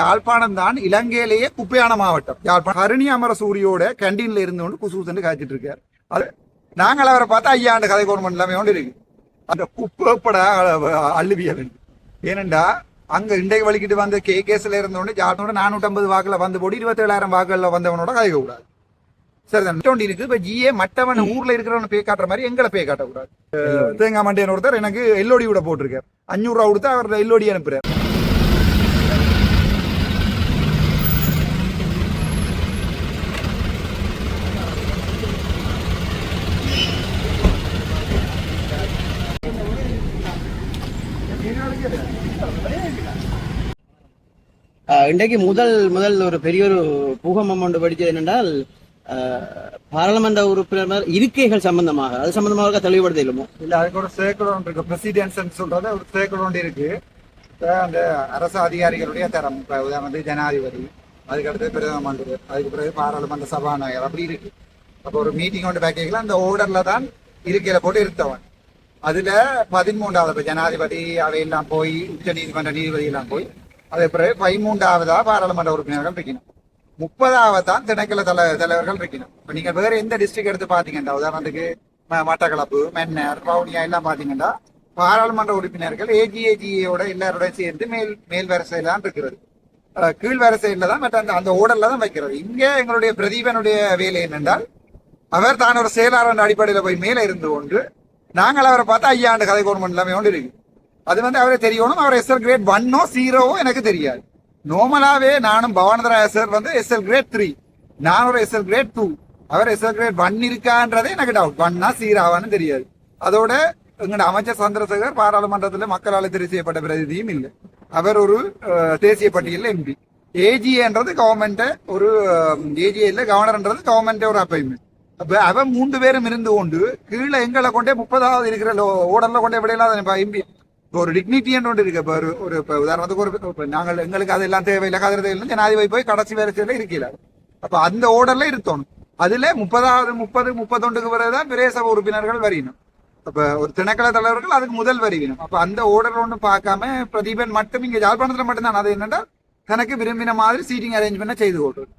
யாழ்ப்பாணம் தான் இலங்கையிலேயே குப்பையான மாவட்டம். யாழ்ப்பாணம் ஹரிணி அமர சூரியோட கேண்டீன்ல இருந்து கொண்டு குசு குசுன்னு காய்ச்சிட்டு இருக்காரு. அது நாங்கள் அவரை பார்த்தா ஐயா ஆண்டு கதை கவர்மெண்ட் எல்லாமே கொண்டு இருக்கு. அந்த குப்பைப்பட அள்ளுவியல் ஏனண்டா அங்க இண்டை வலிக்கிட்டு வந்த கே கேஸ்ல இருந்தவொடனே ஜாத்தோட நானூற்றம்பது வாக்குல வந்து போட்டு இருபத்தேழாயிரம் வாக்குல வந்தவனோட கதைக்க கூடாது. சரி தான் இருக்கு. இப்ப ஜிஏ மற்றவன் ஊர்ல இருக்கிறவன பே காட்டுற மாதிரி எங்களை பே காட்டக்கூடாது. தேங்காய் மண்டையன் ஒருத்தர் எனக்கு எல்லோடி விட போட்டிருக்காரு. அஞ்சூறு ரூபா கொடுத்து அவர் எல்லோடி அனுப்புறாரு. இன்றைக்கு முதல் முதல் ஒரு பெரிய ஒரு பூகம்பம் ஒன்று படித்தது என்னென்றால் பாராளுமன்ற உறுப்பினர் இருக்கைகள் சம்பந்தமாக அது சம்பந்தமாக தெளிவுபடுத்த இல்லமோ இல்ல அதுக்கு ஒரு சேக்கல் இருக்கு. பிரசிடென்ஸ் சொல்றது ஒரு சேக்கல் இருக்கு. அந்த அரசு அதிகாரிகளுடைய தரம். உதாரணத்துக்கு ஜனாதிபதி அதுக்கடுத்து பிரதம மந்திரி அதுக்கு பிறகு பாராளுமன்ற சபாநாயகர் அப்படி இருக்கு. அப்போ ஒரு மீட்டிங் ஒன்று பேக்கேஜில் அந்த ஓர்டர்ல தான் இருக்கையில போட்டு இருத்தவன். அதுல பதிமூன்றாவது ஜனாதிபதி அவையெல்லாம் போய் உச்ச நீதிமன்ற நீதிபதி எல்லாம் போய் அதே பிறகு பதிமூன்றாவதா பாராளுமன்ற உறுப்பினர்கள் இருக்கணும். முப்பதாவது தான் திணைக்கள தல தலைவர்கள் இருக்கணும். இப்ப நீங்க வேற எந்த டிஸ்ட்ரிக்ட் எடுத்து பாத்தீங்கன்னா உதாரணத்துக்கு ம- மட்டக்களப்பு மென்னர் பவுனியா எல்லாம் பாத்தீங்கன்னா பாராளுமன்ற உறுப்பினர்கள் ஏஜிஏஜிஏயோட எல்லாரோட சேர்ந்து மேல் மேல் வரிசையில தான் இருக்கிறது கீழ் வரிசையில தான் மற்ற அந்த அந்த ஓர்டர்ல தான் வைக்கிறது. இங்க எங்களுடைய பிரதீபனுடைய வேலை என்னென்றால் அவர் தான் ஒரு செயலாளர் அடிப்படையில போய் மேல இருந்து கொண்டு நாங்கள் அவரை பார்த்தா ஐயாண்டு கதை கவர்மெண்ட் எல்லாமே கொண்டு இருக்கு அது வந்து அவரை தெரியணும். அவர் எஸ்எல் கிரேட் ஒன்னோ ஜீரோவோ எனக்கு தெரியாது. நார்மலாவே நானும் பவானந்தரா சார் வந்து எஸ்எல் கிரேட் த்ரீ நான் ஒரு எஸ்எல் கிரேட் டூ அவர் எஸ்எல் கிரேட் ஒன் இருக்கான்றதே எனக்கு டவுட் ஒன்னா சீராவான்னு தெரியாது. அதோட எங்களோட அமைச்சர் சந்திரசேகர் பாராளுமன்றத்தில் மக்களால் தெரிவு செய்யப்பட்ட பிரதிநிதியும் இல்லை. அவர் ஒரு தேசிய பட்டியலில் எம்பி ஏஜிஏன்றது கவர்மெண்ட் ஒரு ஏஜிஏல கவர்னர்ன்றது கவர்மெண்ட் ஒரு அப்பாயின்மெண்ட் அப்போ அவன் மூன்று பேரும் இருந்து கொண்டு கீழே எங்களை கொண்டே முப்பதாவது இருக்கிற ஓடல்ல கொண்டே விடையில்லாத எம்பி இப்போ ஒரு டிக்னிட்டின்னு ஒன்று இருக்கு. இப்போ ஒரு ஒரு இப்போ உதாரணத்துக்கு ஒரு இப்போ நாங்கள் எங்களுக்கு அதெல்லாம் தேவையில்லை கதிர தேவையில்லை ஜனாதிபதி போய் கடைசி வரிசையில இருக்கல அப்போ அந்த ஓர்டர்ல இருத்தணும். அதுல முப்பதாவது முப்பது முப்பத்தொண்டுக்கு பிறகுதான் பிரேசப உறுப்பினர்கள் வரையணும் அப்போ ஒரு திணைக்கள தலைவர்கள் அதுக்கு முதல் வரிவினம் அப்போ அந்த ஓர்டர் ஒன்று பார்க்காம பிரதீபன் மட்டும் இங்கே ஜாழ்ப்பாணத்தில் மட்டும்தான். அது என்னென்னா தனக்கு விரும்பின மாதிரி சீட்டிங் அரேஞ்ச்மெண்ட் செய்து கொடுறது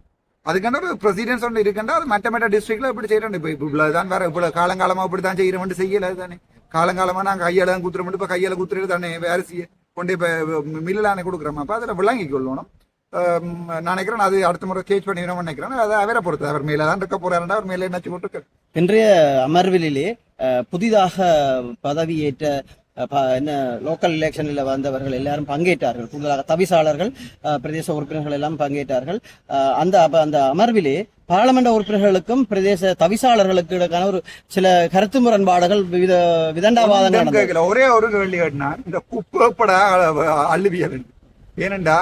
அதுக்கான ஒரு ப்ரொசீடியன்ஸ் ஒன்று இருக்குன்னா அது மற்ற மற்ற டிஸ்ட்ரிக்ட்ல இப்படி செய்யறோம் இப்போ இவ்வளோ தான் வேற இவ்வளோ காலங்காலமாக இப்படி தான் செய்யறோம் செய்யல தானே காலங்காலமா நாங்க கையால தான் குத்துறோம். இப்ப கையால குத்துறது தானே? அரிசியை கொண்டு இப்ப மில்லானே கொடுக்குறோம்? அப்ப அதுல விளங்கி கொள்ளணும். நான் நினைக்கிறேன் அது அடுத்த முறை சேஞ்ச் பண்ணிடணும்னு நினைக்கிறேன். அதை அவரை பொறுத்து. அவர் மேல தான் இருக்க போறாருன்னா அவர் மேல என்ன போட்டு இன்றைய அமர்விலே புதிதாக பதவியேற்ற என்ன லோக்கல் எலெக்ஷனில் வந்தவர்கள் எல்லாரும் பங்கேற்றார்கள். கூடுதலாக தவிசாளர்கள் பிரதேச உறுப்பினர்கள் எல்லாம் பங்கேற்றார்கள். அந்த அந்த அமர்விலே பாராளுமன்ற உறுப்பினர்களுக்கும் பிரதேச தவிசாளர்களுக்கு இடைக்கான ஒரு சில கருத்து முரண்பாடுகள் வித விதண்டாவாதங்கள் ஒரே ஒரு கேள்வி கேட்டினா. இந்த குப்பைப்பட அள்ளுவியல் ஏனண்டா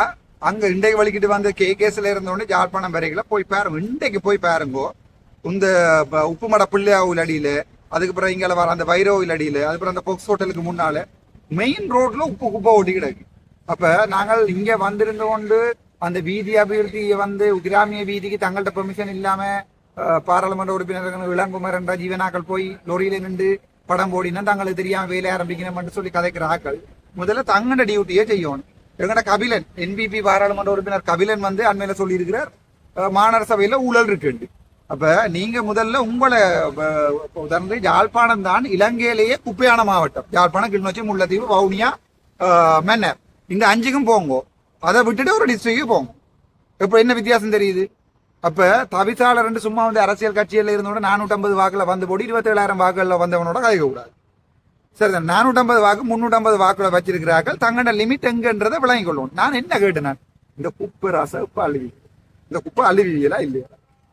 அங்க இண்டைக்கு வலிக்கிட்டு வந்த கே கேஸ்ல இருந்தோடனே ஜாழ்ப்பாணம் வரைகளை போய் பாருங்க. இண்டைக்கு போய் பாருங்கோ. இந்த உப்புமட பிள்ளையாவில் அடியில அதுக்கப்புறம் இங்கே வர அந்த வைரோவில் அடியில அதுக்கப்புறம் அந்த பொக்ஸ் ஹோட்டலுக்கு முன்னால மெயின் ரோட்ல உப்பு குப்பை ஓட்டி கிடக்கு. அப்ப நாங்கள் இங்கே வந்திருந்து கொண்டு அந்த வீதி அபிவிருத்தியை வந்து கிராமிய வீதிக்கு தங்கள்ட்ட பெர்மிஷன் இல்லாம பாராளுமன்ற உறுப்பினர்கள் இளங்குமர் என்ற ஜீவனாக்கள் போய் லொரியில நின்று படம் போடினா தங்களுக்கு தெரியாம வேலை ஆரம்பிக்கணும்னு சொல்லி கதைக்கிற ஆக்கள் முதல்ல தங்கட டியூட்டியே செய்யணும். எங்கட கபிலன் என்பிபி பாராளுமன்ற உறுப்பினர் கபிலன் வந்து அண்மையில சொல்லியிருக்கிறார் மாநகர சபையில ஊழல் இருக்குண்டு அப்ப நீங்க முதல்ல உங்களை உதாரணத்துக்கு யாழ்ப்பாணம் தான் இலங்கையிலேயே குப்பையான மாவட்டம். யாழ்ப்பாணம் கிளிநொச்சி முல்லைத்தீவு வவுனியா அஹ், மன்னர். இந்த அஞ்சுக்கும் போங்கோ. அதை விட்டுட்டு ஒரு டிஸ்ட்ரிக்ட் போங்க. இப்ப என்ன வித்தியாசம் தெரியுது? அப்ப தவிசாளர் சும்மா வந்து அரசியல் கட்சியில் இருந்தோட நானூற்றம்பது வாக்குல வந்து போட்டு இருபத்தேழாயிரம் வாக்குல வந்தவனோட கதைக்க கூடாது. சரி நானூற்றம்பது வாக்கு முன்னூற்றம்பது வாக்குல வச்சிருக்கிறார்கள். தங்கட லிமிட் எங்கன்றதை விளங்கிக் கொள்ளுவோம் நான் என்ன கேட்டேன் நான்? இந்த குப்பு ரச உப்பு அழுவி. இந்த குப்பை அழுவியலா இல்லையா?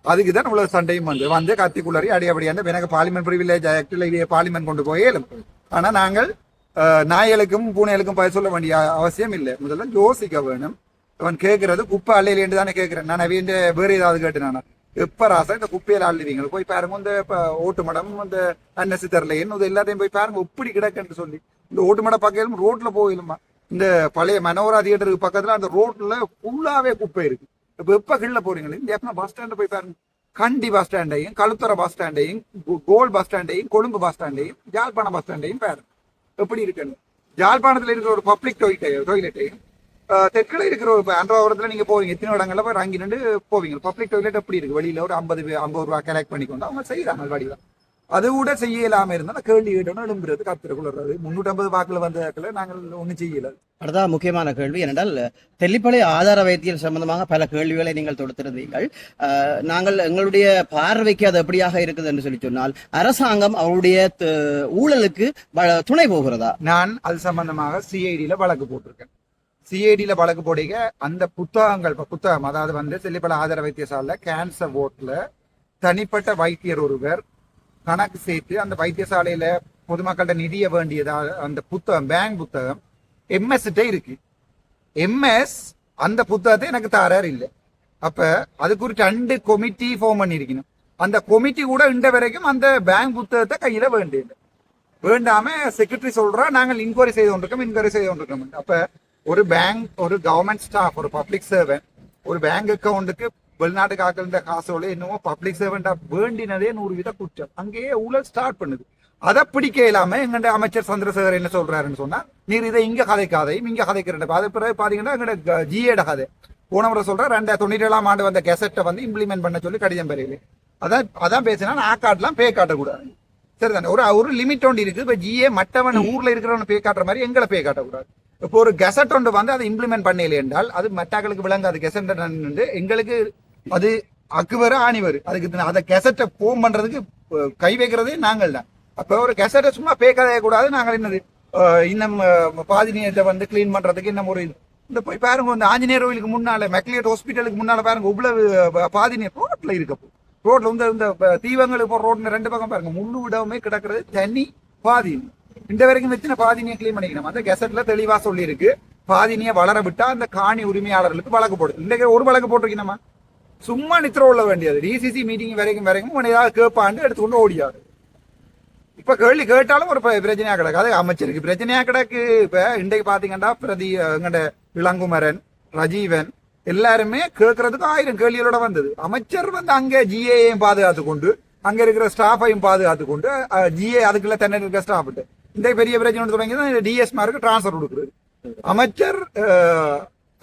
அதுக்கு தான் இவ்வளவு சண்டையும் வந்து வந்து கத்திக்குள்ளறி அடி அந்த எனக்கு பார்லிமெண்ட் ப்ரிவிலேஜ் ஆக்டில் இதையே பார்லிமெண்ட் கொண்டு போய் இயலும் ஆனா நாங்கள் அஹ், நாய்களுக்கும் பூனைகளுக்கும் பய சொல்ல வேண்டிய அவசியம் இல்லை. முதல்ல யோசிக்க வேணும். அவன் கேட்கறது குப்பை அள்ளையிலேருந்து தானே கேட்கிறேன் நான் அவன் வேற ஏதாவது கேட்டு நான். எப்ப ராசா இந்த குப்பையில அள்ளுவீங்க? போய் பாருங்க இந்த ஓட்டு மடம் இந்த அன்னசி தரலைன்னு இது எல்லாத்தையும் போய் பாருங்க எப்படி கிடக்குன்னு சொல்லி. இந்த ஓட்டு மட பக்கம் ரோட்ல போயிலுமா இந்த பழைய மனோரா தியேட்டருக்கு பக்கத்துல அந்த ரோட்ல ஃபுல்லாவே குப்பை இருக்கு. இப்போ எப்ப கீழ போறீங்களே இந்த பஸ் ஸ்டாண்ட் போய் பாருங்க. கண்டி பஸ் ஸ்டாண்டையும் கழுத்துறை பஸ் ஸ்டாண்டையும் கோல் பஸ் ஸ்டாண்டையும் கொழும்பு பஸ் ஸ்டாண்டையும் யாழ்ப்பாணம் பஸ் ஸ்டாண்டையும் பாருங்க. எப்படி இருக்குன்னு. யாழ்ப்பாணத்துல இருக்கிற ஒரு பப்ளிக் டொய்லெட் அஹ், தெற்குல இருக்கிற ஒரு அன்றாவரத்தில் நீங்கள் போவீங்க. எத்தனை இடங்களில் போய் வாங்கி நின்று போவீங்க. பப்ளிக் டொய்லெட் எப்படி இருக்கு? வெளியில் ஒரு ஐம்பது ஐம்பது ரூபா கலெக்ட் பண்ணிக்கொண்டு அவங்க செய்கிறாங்க வடிவா அது கூட செய்ய இல்லாம இருந்தா கேள்வி கேட்டோம்னா எழும்புறது கத்துறக்குள்ளது முன்னூத்தி ஐம்பது வாக்குல வந்த நாங்கள் ஒண்ணும் செய்யல. அடுத்த முக்கியமான கேள்வி ஏனென்றால் தெல்லிப்பளை ஆதார வைத்தியம் சம்பந்தமாக பல கேள்விகளை நீங்கள் தொடுத்திருந்தீர்கள். நாங்கள் எங்களுடைய பார்வைக்கு அது எப்படியாக இருக்குது என்று சொல்லி சொன்னால் அரசாங்கம் அவருடைய ஊழலுக்கு துணை போகிறதா? நான் அது சம்பந்தமாக சிஐடியில வழக்கு போட்டிருக்கேன். சிஐடியில வழக்கு போடிக்க அந்த புத்தகங்கள் புத்தகம் அதாவது வந்து செல்லிப்பல ஆதார வைத்தியசாலைல கேன்சர் ஓட்ல தனிப்பட்ட வைத்தியர் ஒருவர் கணக்கு சேர்த்து அந்த வைத்தியசாலையில பொதுமக்கள்கிட்ட நிதிய வேண்டியதா அந்த புத்தகம் பேங்க் புத்தகம் எம்எஸ் இருக்கு. எம்எஸ் அந்த புத்தகத்தை எனக்கு தாரார் இல்லை. அப்ப அதுக்கு ஒரு ரெண்டு கொமிட்டி ஃபார்ம் பண்ணியிருக்கணும் அந்த கொமிட்டி கூட இந்த வரைக்கும் அந்த பேங்க் புத்தகத்தை கையில வேண்டியது. வேண்டாம செக்ரட்டரி சொல்றா நாங்கள் இன்கொயரி செய்து கொண்டிருக்கோம் இன்கொயரி செய்து கொண்டிருக்கோம். அப்ப ஒரு பேங்க் ஒரு கவர்மெண்ட் ஸ்டாஃப் ஒரு பப்ளிக் சர்வன் ஒரு பேங்க் அக்கௌண்ட்டுக்கு வெளிநாட்டுக்கு ஆக்கிருந்த காசோட என்னவோ பப்ளிக் சர்வெண்டா வேண்டினதே நூறு வித குற்றம். அங்கேயே ஊழல் ஸ்டார்ட் பண்ணுது. அதை பிடிக்க இல்லாம எங்கட அமைச்சர் சந்திரசேகர் என்ன சொல்றாருன்னு சொன்னா நீர் இதை இங்க கதைக்காதையும் இங்க கதைக்கிறேன் அது பிறகு பாத்தீங்கன்னா எங்கட ஜிஏட கதை. போனவரை சொல்ற ரெண்டாயிரத்தி தொண்ணூற்றி ஏழாம் ஆண்டு வந்த கெசட்டை வந்து இம்ப்ளிமெண்ட் பண்ண சொல்லி கடிதம் பெரியல அதான் அதான் பேசினா ஆ காட்டலாம் பே காட்டக்கூடாது சரிதானே? ஒரு ஒரு லிமிட் ஒன்று இருக்கு இப்போ ஜிஏ மற்றவன் ஊர்ல இருக்கிறவன் பே காட்டுற மாதிரி எங்களை பே காட்டக்கூடாது இப்போ ஒரு கெசட் ஒன்று வந்து அதை இம்ப்ளிமெண்ட் பண்ணல என்றால் அது மற்றாக்களுக்கு விளங்காது. கெசட் எங்களுக்கு அது அக்குவரு ஆணிவரு. அதுக்கு அதை கெசட்டை போம் பண்றதுக்கு கை வைக்கிறதே நாங்கள் தான். அப்ப ஒரு கெசட்டை சும்மா பே கூடாது நாங்கள் என்னது இன்னும் பாதி நேரத்தை வந்து கிளீன் பண்றதுக்கு இன்னும் ஒரு இந்த போய் பாருங்க இந்த ஆஞ்சநேயர் கோயிலுக்கு முன்னால மெக்லியட் ஹாஸ்பிட்டலுக்கு முன்னால பாருங்க இவ்வளவு அஹ், பாதி நேர் ரோட்ல இருக்கப்போ ரோட்ல வந்து இந்த தீவங்களுக்கு போற ரோட்ல ரெண்டு பக்கம் பாருங்க முள்ளு விடவுமே கிடக்கிறது தண்ணி பாதி இந்த வரைக்கும் வச்சு பாதினியை கிளீன் பண்ணிக்கணும். அந்த கெசட்ல தெளிவா சொல்லியிருக்கு. பாதினியை வளர விட்டா அந்த காணி உரிமையாளர்களுக்கு வழக்கு போடுது. இன்றைக்கு ஒரு வழக்கு போட்டிருக்கீங்கம்மா. சும்மா நித்திர உள்ள வேண்டியது. டிசிசி மீட்டிங் வரைக்கும் வரைக்கும் உன்னை ஏதாவது கேட்பாண்டு எடுத்துக்கொண்டு ஓடியாரு. இப்ப கேள்வி கேட்டாலும் ஒரு பிரச்சனையாக கிடக்காது கிடக்கு. அமைச்சருக்கு பிரச்சனையா கிடக்கு. இப்ப இன்றைக்கு பாத்தீங்கன்னா பிரதி எங்கட இளங்குமரன் ரஜீவன் எல்லாருமே கேட்கறதுக்கு ஆயிரம் கேள்விகளோட வந்தது. அமைச்சர் வந்து அங்கே ஜிஏயையும் பாதுகாத்து கொண்டு அங்க இருக்கிற ஸ்டாஃபையும் பாதுகாத்து கொண்டு ஜிஏ அதுக்குள்ள தென்னை இருக்கிற ஸ்டாஃப் இந்த பெரிய பிரச்சனை தொடங்கி டிஎஸ் மாருக்கு டிரான்ஸ்ஃபர் கொடுக்குறது. அமைச்சர்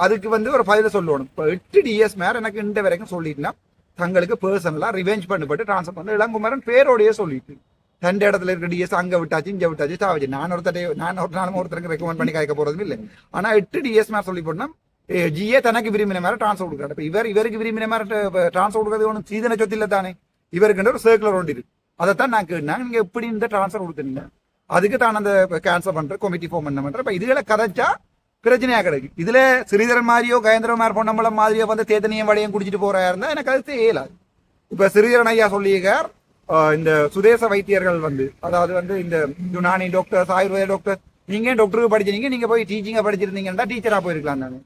அதுக்கு வந்து ஒரு பதில சொல்லணும். இப்போ எட்டு டிஎஸ் மேர் எனக்கு இந்த வரைக்கும் சொல்லிட்டுனா தங்களுக்கு பர்சனலாக ரிவெஞ்ச் பண்ணப்பட்டு ட்ரான்ஸ்ஃபர் பண்ண இளங்குமரன் பேரோடையே சொல்லிட்டு ரெண்டு இடத்துல இருக்க டிஎஸ் அங்கே விட்டாச்சு இங்கே விட்டாச்சு தாவச்சு நான் ஒருத்தரை நான் ஒரு நாளும் ஒருத்தருக்கு ரெக்கமெண்ட் பண்ணி கேட்க போறதும் இல்லை. ஆனால் எட்டு டிஎஸ் மேர் சொல்லி போனா ஜிஏ தனக்கு விரும்பின மாதிரி ட்ரான்ஸ்ஃபர் கொடுக்குறாரு. இப்போ இவர் இவருக்கு விரும்பின மாதிரி ட்ரான்ஸ்ஃபர் கொடுக்குறது ஒன்றும் சீதன சொத்து இல்லை தானே. இவருக்கு ஒரு சர்க்குலர் ஒன்று இருக்கு. அதைத்தான் நான் கேட்டேன். நீங்கள் எப்படி இந்த ட்ரான்ஸ்ஃபர் கொடுத்துருங்க அதுக்கு தான் அந்த கேன்சல் பண்ணுற கமிட்டி ஃபார்ம் பண்ண பண்ணுறேன் இப்போ இதுகளை கதைச்சா பிரச்சனையா கிடைக்கும் இதுல ஸ்ரீதரன் மாதிரியோ கயந்திரமார் பொன்னம்பலம் மாதிரியோ வந்து தேத்தனியம் வடையும் குடிச்சிட்டு போறா இருந்தா எனக்கு அது இயலாது இப்ப ஸ்ரீதரன் ஐயா சொல்லியிருக்கார் இந்த சுதேச வைத்தியர்கள் வந்து அதாவது வந்து இந்த யுனானி டாக்டர்ஸ் ஆயுர்வேத டாக்டர் நீங்க டாக்டருக்கு படிச்சிருங்க நீங்க போய் டீச்சிங்கா படிச்சிருந்தீங்கன்னா டீச்சரா போயிருக்கலாம் தானே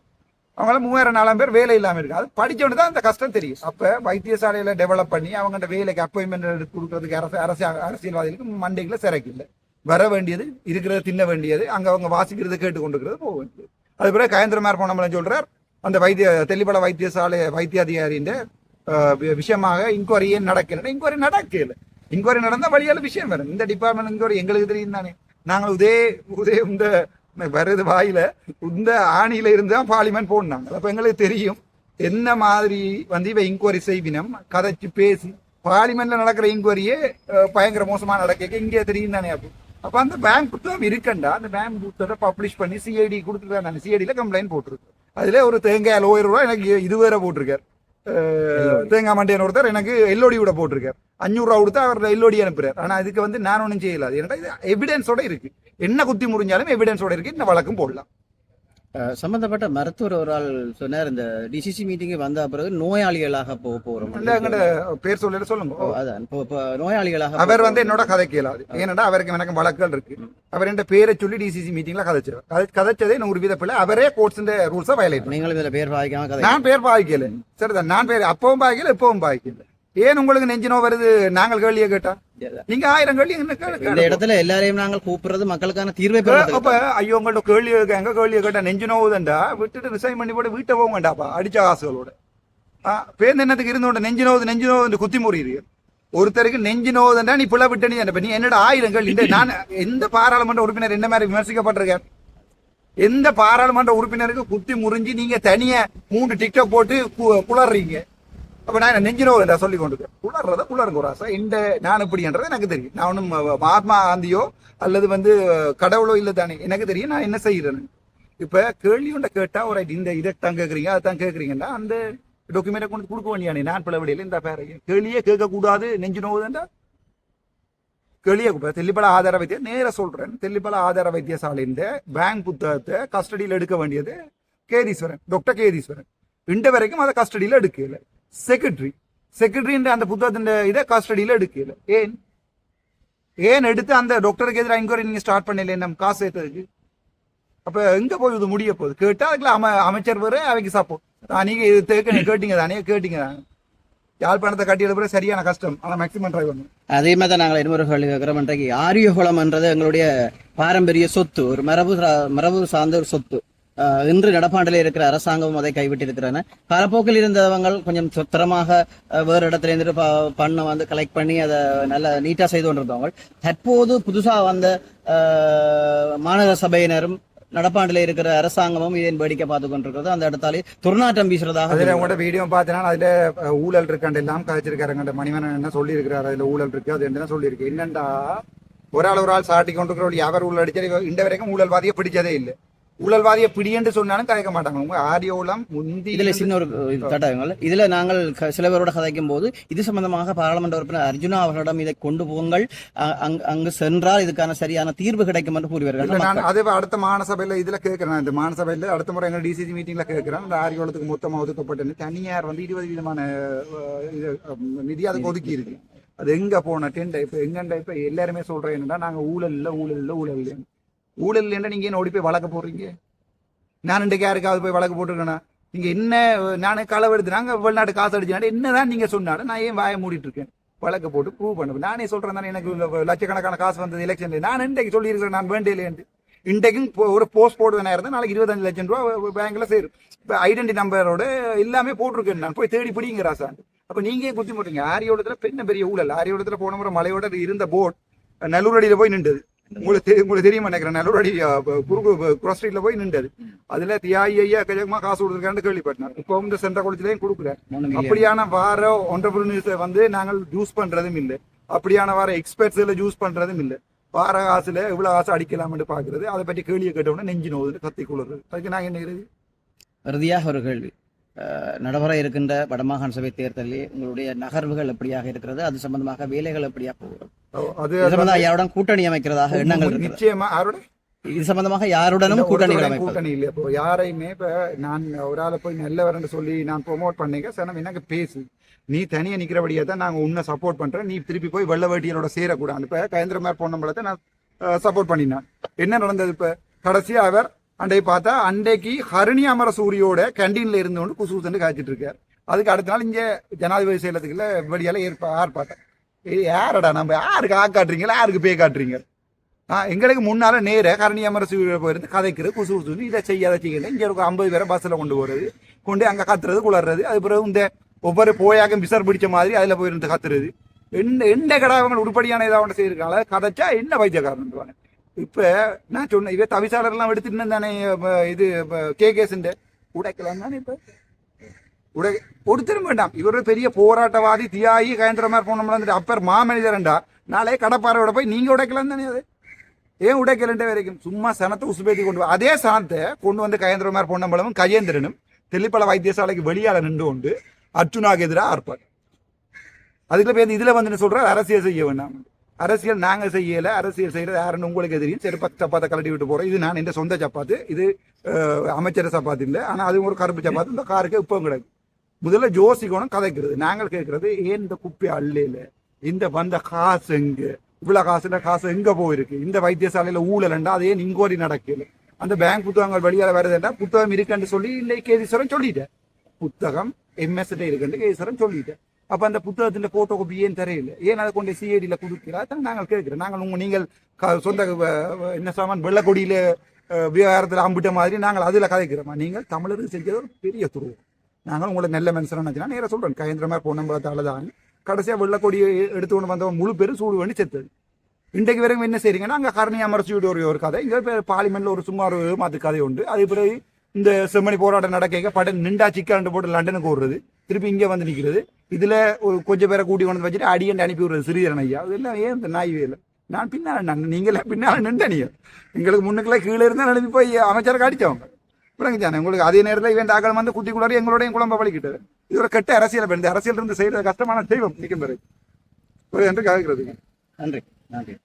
அவங்கள மூவாயிரம் நாலாம் பேர் வேலை இல்லாமல் இருக்கு அது படித்தவனு தான் அந்த கஷ்டம் தெரியும். அப்போ வைத்தியசாலையில் டெவலப் பண்ணி அவங்கள்ட்ட வேலைக்கு அப்பாயின்மெண்ட் எடுத்து கொடுக்கறதுக்கு அரசு அரசு அரசியல்வாதிகளுக்கு மண்டைக்குள்ள சிறக்கில்லை இல்லை. வர வேண்டியது இருக்கிறத தின்ன வேண்டியது அங்கே அவங்க வாசிக்கிறத கேட்டு கொண்டிருக்கிறது போக வேண்டியது. அது பிறகு கயந்திரமார் போனமலம் சொல்கிறார் அந்த வைத்திய தெல்லிப்பட வைத்தியசாலை வைத்திய அதிகாரியின் விஷயமாக இன்கொயரி ஏன் நடக்கல? இன்கொயரி நடக்கல. இன்கொயரி நடந்தால் வழியால் விஷயம் வரும் இந்த டிபார்ட்மெண்ட் இன்கொயரி எங்களுக்கு தெரியும் தானே. நாங்கள் உதே உதே இந்த வருது வாயில இந்த ஆணியில இருந்து தான் பார்லிமெண்ட் போனாங்க அப்போ எங்களுக்கு தெரியும் என்ன மாதிரி வந்து இவ இன்கொயரி செய்வினம் கதைச்சு பேசி பார்லிமெண்ட்ல நடக்கிற இன்கொயரியே பயங்கர மோசமா நடக்க இங்கே தெரியும் தானே அப்போ. அப்ப அந்த பேங்க் புத்தகம் இருக்கண்டா? அந்த பேங்க் புத்தகத்தை பப்ளிஷ் பண்ணி சிஐடி கொடுத்துருக்காங்க சிஐடியில கம்ப்ளைண்ட் போட்டிருக்கு. அதுல ஒரு தேங்காய் லோயர் ரூபா எனக்கு இதுவரை போட்டிருக்காரு. அஹ், தேங்காய் மண்டையன் ஒருத்தர் எனக்கு எல்லோடி விட போட்டிருக்காரு. அஞ்சூறு ரூபா கொடுத்து அவர் எல்லோடி அனுப்புறாரு. ஆனா இதுக்கு வந்து நான் ஒன்றும் செய்யலாது ஏன்னா இது எவிடன்ஸோட இருக்கு. என்ன குத்தி முறிஞ்சாலும் எவிடன்ஸோட இருக்கு. இந்த வழக்கும் போடலாம். சம்பந்தப்பட்ட மருத்துவர் ஒரு ஆள் சொன்னார் இந்த டிசிசி மீட்டிங்கு வந்த பிறகு நோயாளிகளாக போக போறோம். பேர் சொல்லல சொல்லுங்க. அதான். இப்போ நோயாளிகளாக அவர் வந்து என்னோட கதை கேளாது ஏன்னா அவருக்கு எனக்கு வழக்குகள் இருக்கு. அவர் என் பேரை சொல்லி டிசிசி மீட்டிங்ல கதைச்சிருவார் கதை கதைச்சதே நூறு வீத பிள்ளை அவரே கோர்ட்ஸ் ரூல்ஸை வயலேட் நீங்களும் இதுல பேர் பாதிக்காம நான் பேர் பாய்க்கல சரிதான். நான் பேர் அப்பவும் பாய்க்கல இப்பவும் பாய்க்கல ஏன் உங்களுக்கு நெஞ்சு நோய் வருது? நாங்கள் கேள்வியை கேட்டா நீங்க ஆயிரம் கேள்வி இந்த. இடத்துல எல்லாரையும் நாங்கள் கூப்பிடுறது மக்களுக்கான தீர்வை அப்ப ஐயோ உங்கள்ட்ட கேள்வி எங்க கேள்வியை கேட்டா நெஞ்சு நோவுதண்டா விட்டுட்டு ரிசைன் பண்ணி போட்டு வீட்டை போக வேண்டாப்பா அடிச்ச காசுகளோட. பேருந்து என்னத்துக்கு இருந்தோட நெஞ்சு நோவுது நெஞ்சு நோவுது குத்தி முறியுது. ஒருத்தருக்கு நெஞ்சு நோவுதுண்டா நீ பிள்ளை விட்ட நீ என்ன? நீ என்னோட ஆயிரம் கேள்வி? நான் எந்த பாராளுமன்ற உறுப்பினர் என்ன மாதிரி விமர்சிக்கப்பட்டிருக்கார் எந்த பாராளுமன்ற உறுப்பினருக்கு குத்தி முறிஞ்சு நீங்க தனியா மூன்று டிக்டாக் போட்டு கு- குளறுறீங்க அப்ப நான் என்ன நெஞ்சினோ என்ன சொல்லி கொண்டு உளர்றத உளருங்க ஒரு ஆசை. இந்த நான் இப்படின்றது எனக்கு தெரியும். நான் ஒன்றும் மகாத்மா காந்தியோ அல்லது வந்து கடவுளோ இல்லை தானே. எனக்கு தெரியும் நான் என்ன செய்யறேன்னு இப்ப கேள்வி ஒன்றை கேட்டா ஒரு இந்த இதை தான் கேட்குறீங்க அதான் கேட்குறீங்கன்னா அந்த டாக்குமெண்ட்டை கொண்டு கொடுக்க வேண்டியானே நான் பிளவடியில் இந்த பேரை. கேள்வியே கேட்கக்கூடாது நெஞ்சு நோவுதுண்டா கேள்வியே இப்ப தெல்லிப்பல ஆதார வைத்திய நேர சொல்றேன். தெல்லிப்பல ஆதார வைத்தியசாலையின் பேங்க் புத்தகத்தை கஸ்டடியில் எடுக்க வேண்டியது கேதீஸ்வரன் டாக்டர் கேதீஸ்வரன். இண்ட வரைக்கும் அதை கஸ்டடியில் எடுக்கல செக்ரட்டரி செக்ரட்டரின்ற அந்த புத்தகத்தின் இதை கஸ்டடியில் எடுக்கல. ஏன்? ஏன் எடுத்து அந்த டாக்டருக்கு எதிராக இன்கொயரி நீங்க ஸ்டார்ட் பண்ணல? நம்ம காசு ஏற்றதுக்கு அப்ப எங்க போய் இது முடிய போகுது? கேட்டா அதுக்குள்ள அம அமைச்சர் வர அவைக்கு சப்போர்ட் நீங்க இது தேக்க கேட்டீங்க தானே கேட்டீங்க. தானே யாழ்ப்பாணத்தை கட்டி எழுப்புற சரியான கஷ்டம். ஆனால் மேக்சிமம் ட்ரை பண்ணும் அதே மாதிரி தான் நாங்கள் இன்னொரு கேள்வி கேட்கிறோம். இன்றைக்கு எங்களுடைய பாரம்பரிய சொத்து. ஒரு மரபு சா- மரபு சார்ந்த ஒரு சொத்து. இன்று நடப்பாண்டில் இருக்கிற அரசாங்கம் அதை கைவிட்டிருக்கிறன காலப்போக்கில் இருந்தவங்க கொஞ்சம் சொத்திரமாக வேறு இடத்துல இருந்துட்டு ப- பண்ண வந்து கலெக்ட் பண்ணி அதை நல்ல நீட்டா செய்து கொண்டிருந்தவங்க தற்போது புதுசா வந்த மாநகர சபையினரும் நடப்பாண்டில் இருக்கிற அரசாங்கமும் இதன் வேடிக்கை பார்த்து கொண்டிருக்கிறது. அந்த இடத்தாலே துர்நாற்றம் வீசுறதாக அதுல உங்களோட வீடியோ பார்த்தீங்கன்னா அதுல ஊழல் இருக்காண்டு எல்லாம் கதைச்சிருக்காருங்க மணிவனன் என்ன சொல்லி இருக்கிறாரு அதுல ஊழல் இருக்கு அது என்ன சொல்லியிருக்கு? என்னண்டா? ஒரு ஆள் ஒரு ஆள் சாட்டி கொண்டிருக்கிற யாவர் ஊழல் அடிச்சாரு இந்த வரைக்கும் ஊழல்வாதியை பிடிச்சதே இல்லை. ஊழல்வாதியை பிடின்னு சொன்னாலும் கதைக்க மாட்டாங்க. உங்க ஆரியோலம் முந்தி இதுல சின்ன ஒரு இது தட்டங்கள் இதுல நாங்கள் சில பேரோட கதைக்கும் போது இது சம்பந்தமாக பாராளுமன்ற உறுப்பினர் அர்ஜுனா அவர்களிடம் இதை கொண்டு போங்கள். அங்கு- சென்றால் இதுக்கான சரியான தீர்வு கிடைக்கும் என்று கூறுவார்கள் நான் அதே அடுத்த மாநசபையில இதுல கேட்கிறேன். இந்த மாநசபையில அடுத்த முறை எங்க டிசிசி மீட்டிங்ல கேட்கிறேன். இந்த ஆரியோளத்துக்கு மொத்தமா ஒதுக்கப்பட்ட தனியார் வந்து இருபது விதமான நிதி அதுக்கு ஒதுக்கி இருக்கு. அது எங்க போன டென்ட் இப்ப எங்கண்ட இப்ப எல்லாருமே சொல்றேன் என்னன்னா நாங்க ஊழல் இல்ல ஊழல் இல்ல ஊழல் இல்ல. ஊழல் இல்லைன்னா நீங்க என்ன ஓடி போய் வழக்கு போடுறீங்க? நான் இன்றைக்கு யாருக்காவது போய் வழக்கு போட்டிருக்கேன்னா நீங்க என்ன நானே களவெடுத்து நாங்க வெளிநாட்டு காசு அடிச்சாண்டு என்னதான் நீங்க சொன்னாலும் நான் ஏன் வாயை மூடிட்டு இருக்கேன் வழக்கு போட்டு ப்ரூவ் பண்ண நானே சொல்றேன் தானே எனக்கு லட்சக்கணக்கான காசு வந்தது எலெக்ஷன்ல நான் இன்றைக்கு சொல்லியிருக்கிறேன்? நான் வேண்டியலேன்ட்டு இன்றைக்கும் ஒரு போஸ்ட் போடுவேன் நேரம் தான் நாளைக்கு இருபத்தஞ்சு லட்சம் ரூபா பேங்க்ல சேரும். இப்போ ஐடென்டி நம்பரோட எல்லாமே போட்டிருக்கேன் நான். போய் தேடி பிடிங்கிறா சார் அப்போ நீங்க குத்தி போட்டீங்க ஆரியோடத்துல பெண்ண பெரிய ஊழல். ஆரியோடத்துல போன முறை மலையோட இருந்த போட் நல்லூரடியில் போய் நின்றுது. உங்களுக்கு உங்களுக்கு தெரியுமா நினைக்கிறேன். நல்லூரடி அஹ், குறுக்கு cross streetல போய் நின்றது அதுல தியாயி ஐயா கஜகமா காசு கொடுத்துருக்கான்னு கேள்விப்பட்டேன். இப்போ இந்த சென்ற குளத்திலையும் கொடுக்குறேன் அப்படியான வார ஒன்றரை வந்து நாங்கள் யூஸ் பண்றதும் இல்லை. அப்படியான வார எக்ஸ்பர்ட்ஸ்ல யூஸ் பண்றதும் இல்லை. வார காசுல இவ்வளவு காசு அடிக்கலாம்னு பாக்குறது. அதை பற்றி கேள்வியை கேட்டவுடனே நெஞ்சு நோவுது கத்தி கொள்ளுறது அதுக்கு நாங்க என்ன? இறுதியாக ஒரு கேள்வி. நடைபெற இருக்கின்ற வடமாகாண சபை தேர்தலில் உங்களுடைய நகர்வுகள் எப்படியாக இருக்கிறது? அது சம்பந்தமாக வேலைகள் எப்படியா போகிறது? யாருடன் கூட்டணி அமைக்கிறதாக எண்ணங்கள் நிச்சயமா இது சம்பந்தமாக யாருடனும் அமைப்பது. கூட்டணி இல்லை. இப்போ யாரையுமே இப்ப நான் ஒரு ஆளை போய் நல்லவர்னு சொல்லி நான் ப்ரோமோட் பண்ணிக்க சனம் எனக்கு பேசு? நீ தனியா நிக்கிறபடியா தான் நாங்க உன்னை சப்போர்ட் பண்றேன். நீ திருப்பி போய் வெள்ள வேட்டியலோட சேரக்கூடாது. இப்ப கயந்திரமார் பொன்னம்பலத்தை நான் சப்போர்ட் பண்ணினேன் என்ன நடந்தது இப்ப? கடைசியா அவர் அண்டை பார்த்தா அண்டைக்கு ஹரிணி அமர சூரியோட கேண்டீன்ல இருந்து கொண்டு குசூசன்னு காய்ச்சிட்டு இருக்கார் அதுக்கு அடுத்த நாள் இங்கே ஜனாதிபதி செயலத்துக்குள்ள வெளியால ஏற்பா ஆர்ப்பாட்டம் யாரடா நம்ம? யாருக்கு ஆ காட்டுறீங்களா யாருக்கு பே காட்டுறீங்க? ஆ, எங்களுக்கு முன்னால நேர கரணி அமரசு போயிருந்து கதைக்கிறது குசு குசுன்னு இதை செய்யாத செய்யல இங்கே இருக்கும் ஐம்பது பேரை பஸ்ஸில் கொண்டு போகிறது கொண்டு அங்கே கத்துறது குளர்றது. அது பிறகு இந்த ஒவ்வொரு போயாக்கும் பிசர் பிடிச்ச மாதிரி அதில் போயிருந்து கத்துறது. எந்த எந்த கடாவங்கள் உருப்படியான இதாக ஒன்று செய்யிருக்காங்களா கதைச்சா என்ன வைத்தியக்காரன் இப்ப நான் சொன்னேன் இவ தவிசாளர் எல்லாம் எடுத்துட்டு தானே இது கே கேஸ்ன்ற உடைக்கலாம் தானே இப்ப? உடை ஒருத்தரும் வேண்டாம். இவர் பெரிய போராட்டவாதி தியாகி கயந்திரமார் மாதிரி போனோம்ல அப்பர் மாமனிதரண்டா. நாளே கடப்பாறையோட போய் நீங்க உடைக்கலாம் தானே அது? ஏன் உடைக்கலண்டே வரைக்கும்? சும்மா சனத்தை உசுபேத்தி கொண்டு அதே சனத்தை கொண்டு வந்து கயந்திரமார் பொன்னம்பலமும் கஜேந்திரனும் தெல்லிப்பள வைத்தியசாலைக்கு வெளியால நின்று கொண்டு அர்ஜுனாக்கு எதிராக ஆர்ப்பார் அதுக்குள்ள பேர் இதுல வந்து என்ன அரசியல் செய்ய வேண்டாம். அரசியல் நாங்க செய்யல அரசியல் செய்யறது யாருன்னு உங்களுக்கு தெரியும். செருப்ப சப்பாத்தை கழட்டி விட்டு போறோம். இது நான் இந்த சொந்த சப்பாத்து. இது அமைச்சர் சப்பாத்து இல்லை. ஆனா அது ஒரு கருப்பு சப்பாத்து. இந்த காருக்கு இப்போ கிடக்கு. முதல்ல ஜோசிக்கணும் கதைக்கிறது. நாங்கள் கேட்கறது ஏன் இந்த குப்பை அள்ளையில? இந்த வந்த காசு எங்க? இவ்வளவு காசுல காசு எங்க போயிருக்கு? இந்த வைத்தியசாலையில ஊழலண்டா அதே இங்கோரி நடக்கல? அந்த பேங்க் புத்தகங்கள் வெளியால வருதுண்டா புத்தகம் இருக்குன்னு சொல்லி இல்லை கேதீஸ்வரன் சொல்லிட்டேன். புத்தகம் எம்எஸ் இருக்குன்னு கேதீஸ்வரன் சொல்லிட்டேன். அப்போ அந்த புத்தகத்தில் ஃபோட்டோ காப்பி ஏன் தெரியல? ஏன் அதை கொண்டு சிஐடியில் கொடுக்கிறா? நாங்கள் கேட்குறோம். நாங்கள் உங்கள் நீங்கள் சொந்த என்ன சாமான்? வெள்ளக்கொடியில் விவகாரத்தில் அம்பிட்ட மாதிரி நாங்கள் அதில் கதைக்கிறோமா? நீங்கள் தமிழருக்கு செஞ்சது ஒரு பெரிய துருவம் நாங்கள் உங்களை நல்ல மனுஷன் நினச்சினா நேராக சொல்கிறேன் கயந்திரமார் பொன்னம்பலத்தால் தான் கடைசியாக வெள்ளக்கொடியை எடுத்து கொண்டு வந்தவன் முழு பேரும் சூடு பண்ணி செத்தது. இன்றைக்கு வரைக்கும் என்ன செய்றீங்கன்னா அங்கே கருணி அமர்ச்சியோட ஒரு ஒரு கதை. இங்கே பார்லிமெண்ட்டில் ஒரு சும்மா ஒரு மாற்று கதை உண்டு. அது பிறகு இந்த செம்மணி போராட்டம் நடக்க படம் நின்றா சிக்காண்டு போட்டு லண்டனுக்கு ஓடுறது. திருப்பி இங்கே வந்து நிற்கிறது. இதில் ஒரு கொஞ்சம் பேரை கூட்டி கொண்டு வச்சுட்டு அடியண்டு அனுப்பி விடுறது. சிறிதரன் ஐயா. அதெல்லாம் ஏன் இந்த நாய் வேலை? நான் பின்னால் நான் நீங்களே பின்னால் நின்றனிய எங்களுக்கு முன்னுக்கெல்லாம் கீழே இருந்தால் அனுப்பி போய் அமைச்சருக்கு அடித்தவங்க விளங்குச்சானே உங்களுக்கு அதே நேரத்தில் இவன் தாக்கல் வந்து குட்டி குளாரி எங்களோடையும் குழம்ப பழிக்கிட்டது இது ஒரு கெட்ட அரசியல் இந்த அரசியல் இருந்து செய்யறது கஷ்டமான தெய்வம். நிற்கும் பிறகு என்று கேட்கறதுங்க நன்றி நன்றி.